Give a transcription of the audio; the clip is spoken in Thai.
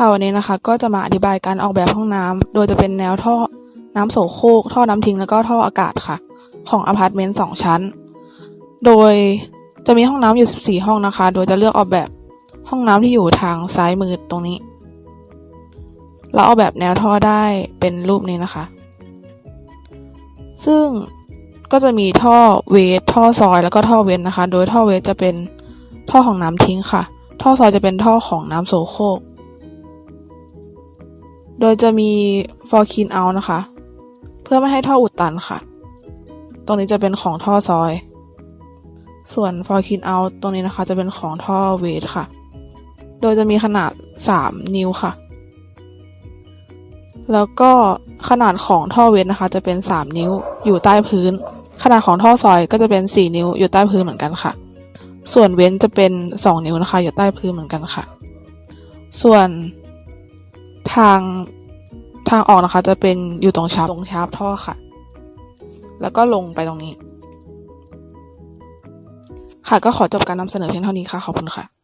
ค่ะวันนี้นะคะ ก็จะมาอธิบายการออกแบบห้องน้ำโดยจะเป็นแนวท่อน้ำโสโครกท่อน้ำทิ้งแล้วก็ท่ออากาศค่ะ ของอพาร์ตเมนต์สองชั้น โดยจะมีห้องน้ำอยู่ 14 ห้องนะคะ โดยจะเลือกออกแบบห้องน้ำที่อยู่ทางซ้ายมือตรงนี้เราออกแบบแนวท่อได้เป็นรูปนี้นะคะ ซึ่งก็จะมีท่อเวทท่อซอยแล้วก็ท่อเว้นนะคะ โดยท่อเวทจะเป็นท่อของน้ำทิ้งค่ะ ท่อซอยจะเป็นท่อของน้ำโสโครก โดยจะมี for clean out นะคะ เพื่อไม่ให้ท่ออุดตันค่ะ ตรงนี้จะเป็นของท่อซอย ส่วน for clean out ตรงนี้นะคะ จะเป็นของท่อเวทค่ะ โดยจะมีขนาด 3 นิ้วค่ะ แล้วก็ขนาดของท่อเวทนะคะ จะเป็น 3 นิ้วอยู่ใต้พื้น ขนาดของท่อซอยก็จะเป็น 4 นิ้วอยู่ใต้พื้นเหมือนกันค่ะ ส่วนเว้นจะเป็น 2 นิ้วนะคะ อยู่ใต้พื้นเหมือนกันค่ะ ส่วน ทางทางออกนะคะ จะเป็นอยู่ตรงชาร์ปตรงชาร์ปท่อค่ะ แล้วก็ลงไปตรงนี้ ค่ะก็ขอจบการนำเสนอเพียงเท่านี้ค่ะ ขอบคุณค่ะ